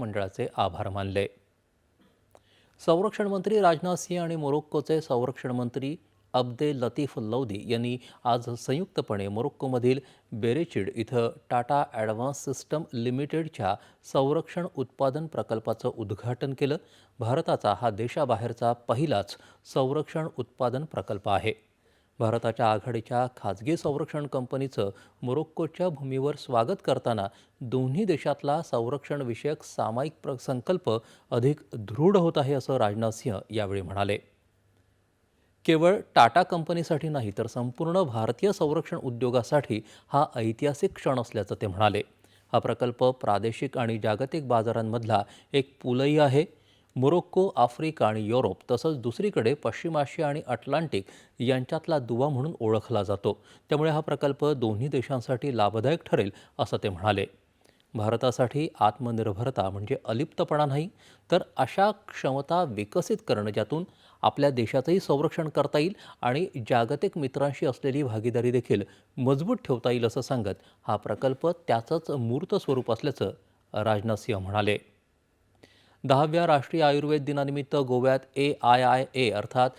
मंडळाचे आभार मानले. संरक्षण मंत्री राजनाथ सिंह आणि मोरोक्कोचे संरक्षण मंत्री अब्दे लतीफ लौदी यांनी आज संयुक्तपणे मोरोक्कोमधील बेरेचिड इथं टाटा ॲडव्हान्स सिस्टम लिमिटेडच्या संरक्षण उत्पादन प्रकल्पाचं उद्घाटन केलं. भारताचा हा देशाबाहेरचा पहिलाच संरक्षण उत्पादन प्रकल्प आहे. भारताच्या आघाडीच्या खाजगी संरक्षण कंपनीचं मोरोक्कोच्या भूमीवर स्वागत करताना दोन्ही देशातला संरक्षणविषयक सामायिक प्र संकल्प अधिक दृढ होत आहे असं राजनाथ सिंह यावेळी म्हणाले. केवळ टाटा कंपनीसाठी नाही तर संपूर्ण भारतीय संरक्षण उद्योगासाठी हा ऐतिहासिक क्षण असल्याचं ते म्हणाले. हा प्रकल्प प्रादेशिक आणि जागतिक बाजारांमधला एक पुलही आहे. मोरोक्को आफ्रिका आणि युरोप तसंच दुसरीकडे पश्चिम आशिया आणि अटलांटिक यांच्यातला दुवा म्हणून ओळखला जातो. त्यामुळे हा प्रकल्प दोन्ही देशांसाठी लाभदायक ठरेल असं ते म्हणाले. भारतासाठी आत्मनिर्भरता म्हणजे अलिप्तपणा नाही तर अशा क्षमता विकसित करणं ज्यातून आपल्या देशाचंही संरक्षण करता येईल आणि जागतिक मित्रांशी असलेली भागीदारी देखील मजबूत ठेवता येईल असं सांगत हा प्रकल्प त्याचंच मूर्त स्वरूप असल्याचं राजनाथ सिंह म्हणाले. दहाव्या राष्ट्रीय आयुर्वेद दिनानिमित्त गोव्यात ए आय आय ए अर्थात